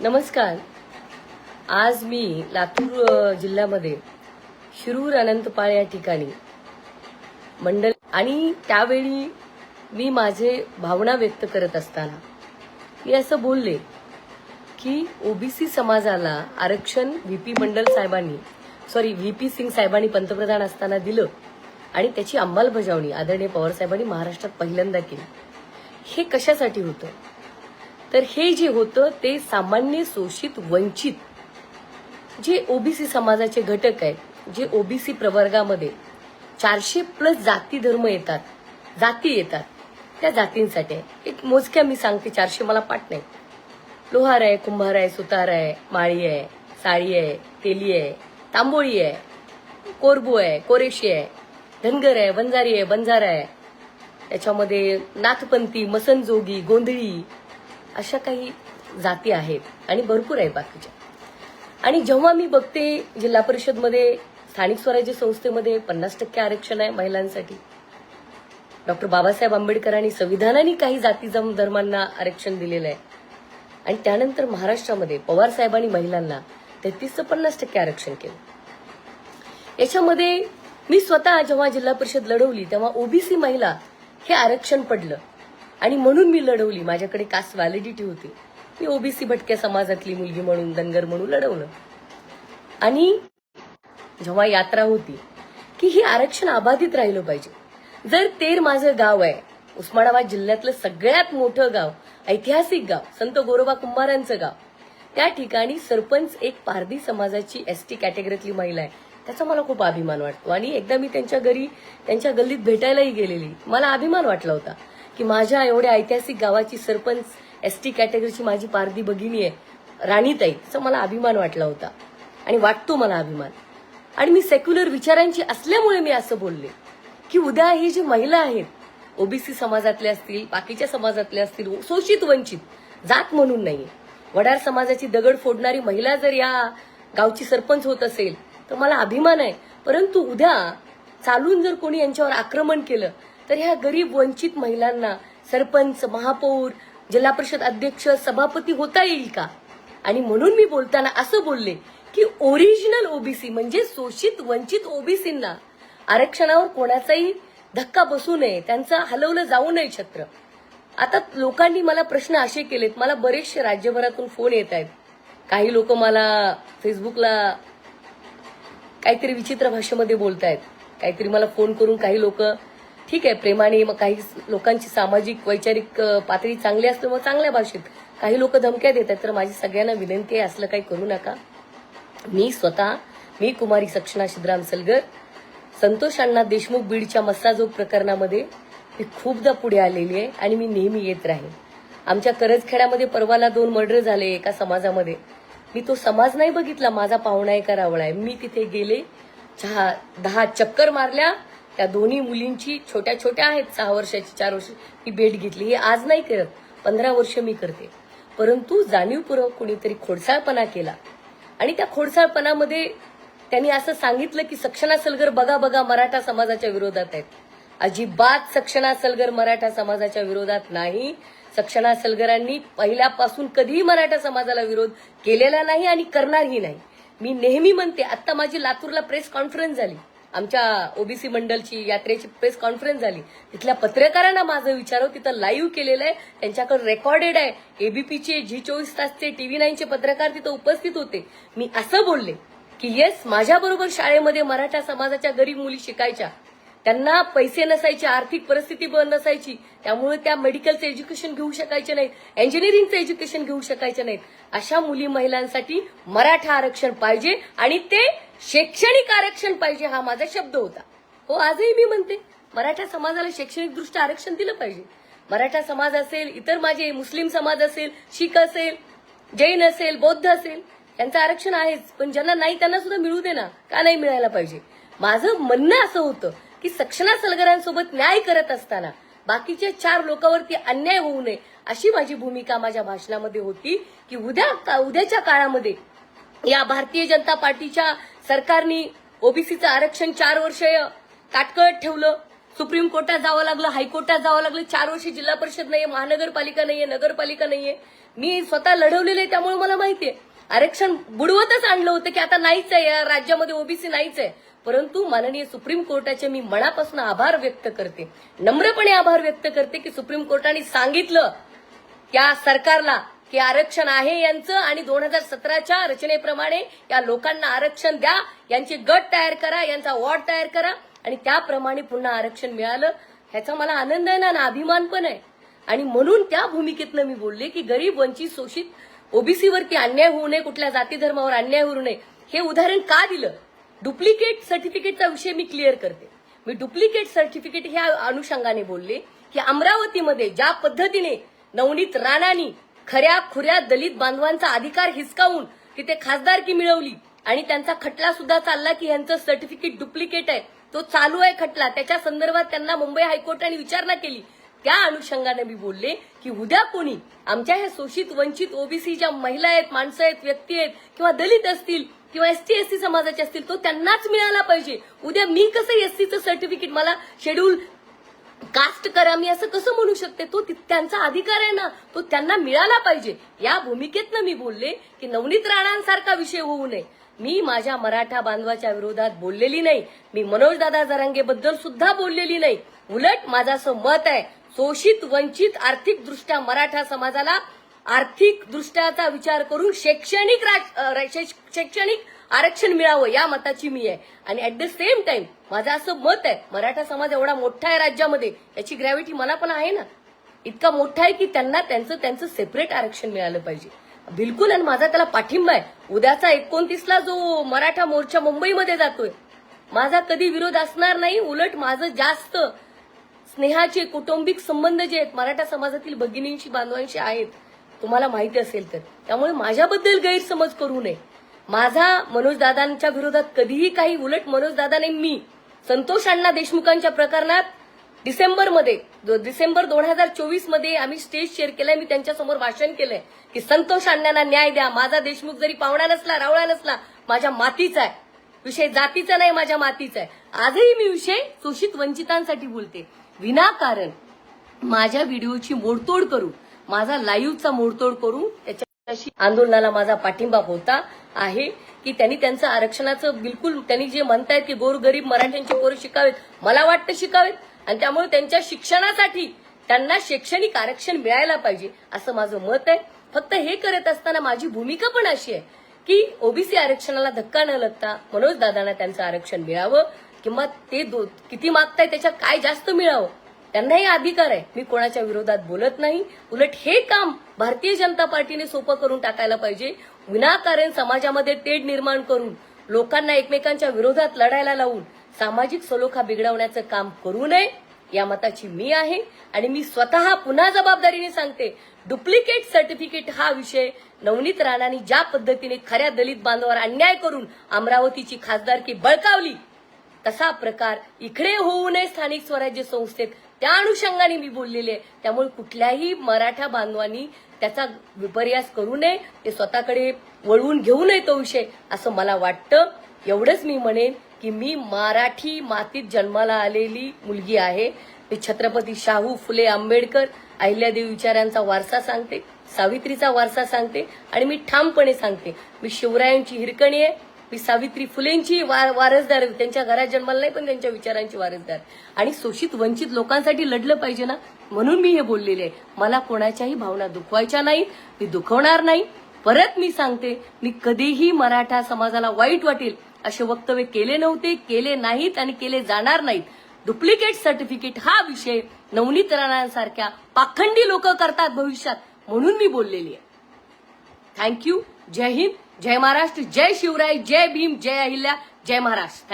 नमस्कार. आज मी लातूर जिल्ह्यामध्ये शिरूर अनंतपाळ या ठिकाणी मंडल आणि त्यावेळी मी माझे भावना व्यक्त करत असताना मी असं बोलले की ओबीसी समाजाला आरक्षण व्हीपी मंडल साहेबांनी सॉरी व्हीपी सिंग साहेबांनी पंतप्रधान असताना दिलं आणि त्याची अंमलबजावणी आदरणीय पवार साहेबांनी महाराष्ट्रात पहिल्यांदा केली. हे कशासाठी होतं? तर हे जे होतं ते सामान्य शोषित वंचित जे ओबीसी समाजाचे घटक आहेत जे ओबीसी प्रवर्गामध्ये चारशे प्लस जाती धर्म येतात जाती येतात त्या जातींसाठी एक मोजक्या मी सांगते चारशे मला पाठ नाही. लोहार आहे कुंभार आहे सुतार आहे माळी आहे साळी आहे तेली आहे तांबोळी आहे कोरबू आहे कोरेशी आहे धनगर आहे वंजारी आहे बंजारा आहे. त्याच्यामध्ये नाथपंथी मसनजोगी गोंधळी अशा काही जाती आहेत आणि भरपूर आहे बाकीच्या. आणि जेव्हा मी बघते जिल्हा परिषदमध्ये स्थानिक स्वराज्य संस्थेमध्ये पन्नास टक्के आरक्षण आहे महिलांसाठी डॉक्टर बाबासाहेब आंबेडकरांनी संविधानाने काही जाती जम धर्मांना आरक्षण दिलेलं आहे. आणि त्यानंतर महाराष्ट्रामध्ये पवार साहेबांनी महिलांना तेहतीस ते पन्नास टक्के आरक्षण केलं. याच्यामध्ये मी स्वतः जेव्हा जिल्हा परिषद लढवली तेव्हा ओबीसी महिला हे आरक्षण पडलं. आणि म्हणून मी लढवली. माझ्याकडे कास्ट व्हॅलिडिटी होती. मी ओबीसी भटक्या समाजातली मुलगी म्हणून धनगर म्हणून लढवलं. आणि जेव्हा यात्रा होती की ही आरक्षण अबाधित राहिलं पाहिजे. जर तेर माझं गाव आहे उस्मानाबाद जिल्ह्यातलं सगळ्यात मोठं गाव ऐतिहासिक गाव संत गोरोबा कुंभारांचं गाव त्या ठिकाणी सरपंच एक पारधी समाजाची एस टी कॅटेगरीतली महिला आहे. त्याचा मला खूप अभिमान वाटतो. आणि एकदा मी त्यांच्या घरी त्यांच्या गल्लीत भेटायलाही गेलेली. मला अभिमान वाटला होता. की माझ्या एवढ्या ऐतिहासिक गावाची सरपंच एस टी कॅटेगरीची माझी पारधी भगिनी आहे राणीताई. त्याचा मला अभिमान वाटला होता. आणि वाटतो मला अभिमान. आणि मी सेक्युलर विचारांची असल्यामुळे मी असं बोलले की उद्या ही जी महिला आहेत ओबीसी समाजातले असतील बाकीच्या समाजातले असतील शोषित वंचित जात म्हणून नाही वडार समाजाची दगड फोडणारी महिला जर या गावची सरपंच होत असेल तर मला अभिमान आहे. परंतु उद्या चालून जर कोणी यांच्यावर आक्रमण केलं तर ह्या गरीब वंचित महिलांना सरपंच महापौर जिल्हा परिषद अध्यक्ष सभापती होता येईल का? आणि म्हणून मी बोलताना असं बोलले की ओरिजिनल ओबीसी म्हणजे शोषित वंचित ओबीसींना आरक्षणावर कोणाचाही धक्का बसू नये त्यांचं हलवलं जाऊ नये छत्र. आता लोकांनी मला प्रश्न असे केलेत मला बरेचसे राज्यभरातून फोन येत आहेत. काही लोक मला फेसबुकला काहीतरी विचित्र भाषेमध्ये बोलतायत. काहीतरी मला फोन करून काही लोक ठीक आहे प्रेमाने मग काही लोकांची सामाजिक वैचारिक पातळी चांगली असते मग चांगल्या भाषेत. काही लोक धमक्या देतात तर माझी सगळ्यांना विनंती आहे असलं काही करू नका. मी स्वतः मी कुमारी सक्षणा शिद्राम सलगर संतोष अण्णा देशमुख बीडच्या मस्साजोग प्रकरणामध्ये मी खूपदा पुढे आलेली आहे आणि मी नेहमी येत राहीन. आमच्या करजखेड्यामध्ये परवाला दोन मर्डर झाले एका समाजामध्ये. मी तो समाज नाही बघितला माझा पाहुणा आहे का रावळा आहे. मी तिथे गेले चहा दहा चक्कर मारल्या त्या दोन्ही मुलींची छोट्या छोट्या आहेत सहा वर्षाची चार वर्ष ती भेट घेतली. हे आज नाही करत पंधरा वर्ष मी करते. परंतु जाणीवपूर्वक कुणीतरी खोडसाळपणा केला. आणि त्या खोडसाळपणामध्ये त्यांनी असं सांगितलं की सक्षणा सलगर बघा बघा मराठा समाजाच्या विरोधात आहेत. अजिबात सक्षणा सलगर मराठा समाजाच्या विरोधात नाही. सक्षणा सलगरांनी पहिल्यापासून कधीही मराठा समाजाला विरोध केलेला नाही आणि करणारही नाही. मी नेहमी म्हणते आता माझी लातूरला प्रेस कॉन्फरन्स झाली. आमच्या ओबीसी मंडलची यात्रेची प्रेस कॉन्फरन्स झाली. तिथल्या पत्रकारांना माझं विचारव तिथं लाईव्ह केलेलं आहे. त्यांच्याकडे रेकॉर्डेड आहे. एबीपीचे जी चोवीस तासचे टीव्ही नाईनचे पत्रकार तिथं उपस्थित होते. मी असं बोलले की येस माझ्याबरोबर शाळेमध्ये मराठा समाजाच्या गरीब मुली शिकायच्या. त्यांना पैसे नसायचे आर्थिक परिस्थिती पण नसायची त्यामुळे त्या मेडिकलचं एज्युकेशन घेऊ शकायचे नाहीत इंजिनिअरिंगचं एज्युकेशन घेऊ शकायचे नाहीत. अशा मुली महिलांसाठी मराठा आरक्षण पाहिजे आणि ते शैक्षणिक आरक्षण पाहिजे हा माझा शब्द होता. हो आजही मी म्हणते मराठा समाजाला शैक्षणिक दृष्ट्या आरक्षण दिलं पाहिजे. मराठा समाज असेल इतर माझे मुस्लिम समाज असेल शीख असेल जैन असेल बौद्ध असेल यांचं आरक्षण आहेच पण ज्यांना नाही त्यांना सुद्धा मिळू दे ना का नाही मिळायला पाहिजे? माझं म्हणणं असं होतं की सक्षणा सलगरांसोबत न्याय करत असताना बाकीच्या चार लोकांवरती अन्याय होऊ नये अशी माझी भूमिका माझ्या भाषणामध्ये होती की उद्या का- उद्याच्या काळामध्ये या भारतीय जनता पार्टीच्या सरकारने ओबीसीचं आरक्षण चार वर्ष काटकळत ठेवलं. सुप्रीम कोर्टात जावं लागलं हायकोर्टात जावं लागलं. चार वर्ष जिल्हा परिषद नाहीये महानगरपालिका नाहीये नगरपालिका नाहीये. मी स्वतः लढवलेले आहे त्यामुळे मला माहितीये. आरक्षण बुडवतच आणलं होतं की आता नाहीच आहे या राज्यामध्ये ओबीसी नाहीच आहे. परंतु माननीय सुप्रीम कोर्टाचे मी मनापासून आभार व्यक्त करते. नम्रपणे आभार व्यक्त करते की सुप्रीम कोर्टाने सांगितलं या सरकारला की आरक्षण आहे यांचं आणि दोन हजार सतराच्या रचनेप्रमाणे या लोकांना आरक्षण द्या यांचे गट तयार करा यांचा वॉर्ड तयार करा आणि त्याप्रमाणे पुन्हा आरक्षण मिळालं. ह्याचा मला आनंद आहे ना आणि अभिमान पण आहे. आणि म्हणून त्या भूमिकेतनं मी बोलले की गरीब वंचित शोषित ओबीसीवरती अन्याय होऊ नये कुठल्या जाती धर्मावर अन्याय होऊ नये. हे उदाहरण का दिलं? डुप्लिकेट सर्टिफिकेटचा विषय मी क्लिअर करते. मी डुप्लिकेट सर्टिफिकेट ह्या अनुषंगाने बोलले की अमरावतीमध्ये ज्या पद्धतीने नवनीत राणानी खऱ्या खुऱ्या दलित बांधवांचा अधिकार हिसकावून तिथे खासदारकी मिळवली आणि त्यांचा खटला सुद्धा चालला की यांचं सर्टिफिकेट डुप्लिकेट आहे तो चालू आहे खटला. त्याच्या संदर्भात त्यांना मुंबई हायकोर्टाने विचारणा केली. त्या अनुषंगाने मी बोलले की उद्या कोणी आमच्या ह्या शोषित वंचित ओबीसी ज्या महिला आहेत माणसं आहेत व्यक्ती आहेत किंवा दलित असतील किंवा एसटी एससी समाजाचे असतील तो त्यांनाच मिळाला पाहिजे. उद्या मी कसं एससीचं सर्टिफिकेट मला शेड्यूल कास्ट करा मी असं कसं म्हणू शकते? तो ति- त्यांचा अधिकार आहे ना तो त्यांना मिळाला पाहिजे. या भूमिकेतनं मी बोलले की नवनीत राणांसारखा विषय होऊ नये. मी माझ्या मराठा बांधवाच्या विरोधात बोललेली नाही. मी मनोजदादा जरांगेबद्दल सुद्धा बोललेली नाही. उलट माझं असं मत आहे. शोषित वंचित आर्थिक दृष्ट्या मराठा समाजाला आर्थिक दृष्ट्याचा विचार करून शैक्षणिक राज- शैक्षणिक आरक्षण मिळावं या मताची मी आहे. आणि ऍट द सेम टाइम माझं असं मत आहे मराठा समाज एवढा मोठा आहे राज्यामध्ये याची ग्रॅव्हिटी मला पण आहे ना. इतका मोठा आहे की त्यांना त्यांचं त्यांचं सेपरेट आरक्षण मिळालं पाहिजे. बिलकुल आणि माझा त्याला पाठिंबा आहे. उद्याचा एकोणतीसला जो मराठा मोर्चा मुंबईमध्ये जातोय माझा कधी विरोध असणार नाही उलट माझं जास्त स्नेहाचे कौटुंबिक संबंध जे आहेत मराठा समाजातील भगिनींशी बांधवांशी आहेत तुम्हाला माहिती असेल तर. त्यामुळे माझ्याबद्दल गैरसमज करू नये. माझा मनोजदादांच्या विरोधात कधीही काही उलट मनोजदादाने मी संतोष अण्णा देशमुखांच्या प्रकरणात डिसेंबरमध्ये डिसेंबर दोन हजार चोवीसमध्ये आम्ही स्टेज शेअर केलंय मी त्यांच्यासमोर भाषण केलंय की संतोष अण्णांना न्याय द्या माझा देशमुख जरी पाहुणा नसला रावळा नसला माझ्या मातीचा आहे. विषय जातीचा नाही माझ्या मातीचा आहे. आजही मी विषय शोषित वंचितांसाठी बोलते. विनाकारण माझ्या व्हिडिओची मोडतोड करू माझा लाईव्हचा मोडतोड करू त्याच्याशी आंदोलनाला माझा पाठिंबा होता आहे की त्यांनी त्यांचं आरक्षणाचं बिलकुल त्यांनी जे म्हणतायत की गोरगरीब मराठ्यांची पोरं शिकावेत मला वाटतं शिकावेत आणि त्यामुळे त्यांच्या शिक्षणासाठी त्यांना शैक्षणिक आरक्षण मिळायला पाहिजे असं माझं मत आहे. फक्त हे करत असताना माझी भूमिका पण अशी आहे की ओबीसी आरक्षणाला धक्का न लागता मनोज दादांना त्यांचं आरक्षण मिळावं. किंवा ते दो- किती मागताय त्याच्यात काय जास्त मिळावं? त्यांनाही अधिकार आहे. मी कोणाच्या विरोधात बोलत नाही. उलट हे काम भारतीय जनता पार्टीने सोपं करून टाकायला पाहिजे. विनाकारण समाजामध्ये तेढ निर्माण करून लोकांना एकमेकांच्या विरोधात लढायला लावून सामाजिक सलोखा बिघडवण्याचं काम करू नये या मताची मी आहे. आणि मी स्वतः पुन्हा जबाबदारीने सांगते डुप्लिकेट सर्टिफिकेट हा विषय नवनीत राणांनी ज्या पद्धतीने खऱ्या दलित बांधवावर अन्याय करून अमरावतीची खासदारकी बळकावली तसा प्रकार इकडे होऊ नये स्थानिक स्वराज्य संस्थेत. त्या अनुषंगाने मी बोललेले आहे. त्यामुळे कुठल्याही मराठा बांधवांनी त्याचा विपर्यास करू नये. ते स्वतःकडे वळवून घेऊ नये तो विषय असं मला वाटतं. एवढंच मी म्हणेन की मी मराठी मातीत जन्माला आलेली मुलगी आहे. मी छत्रपती शाहू फुले आंबेडकर अहिल्यादेवी विचारांचा वारसा सांगते सावित्रीचा वारसा सांगते आणि मी ठामपणे सांगते. मी शिवरायांची हिरकणी आहे. मी सावित्री फुलेंची वार वारसदार त्यांच्या घरात जन्माला नाही पण त्यांच्या विचारांची वारसदार. आणि शोषित वंचित लोकांसाठी लढलं पाहिजे ना? म्हणून मी हे बोललेले आहे. मला कोणाच्याही भावना दुखवायच्या नाहीत मी दुखवणार नाही. परत मी सांगते मी कधीही मराठा समाजाला वाईट वाटेल असे वक्तव्य केले नव्हते केले नाहीत आणि केले जाणार नाहीत. डुप्लिकेट सर्टिफिकेट हा विषय नवनीत राणांसारख्या पाखंडी लोक करतात भविष्यात म्हणून मी बोललेली आहे. थँक्यू जय हिंद. जय महाराष्ट्र जय शिवराय जय भीम जय अहिल्या जय महाराष्ट्र.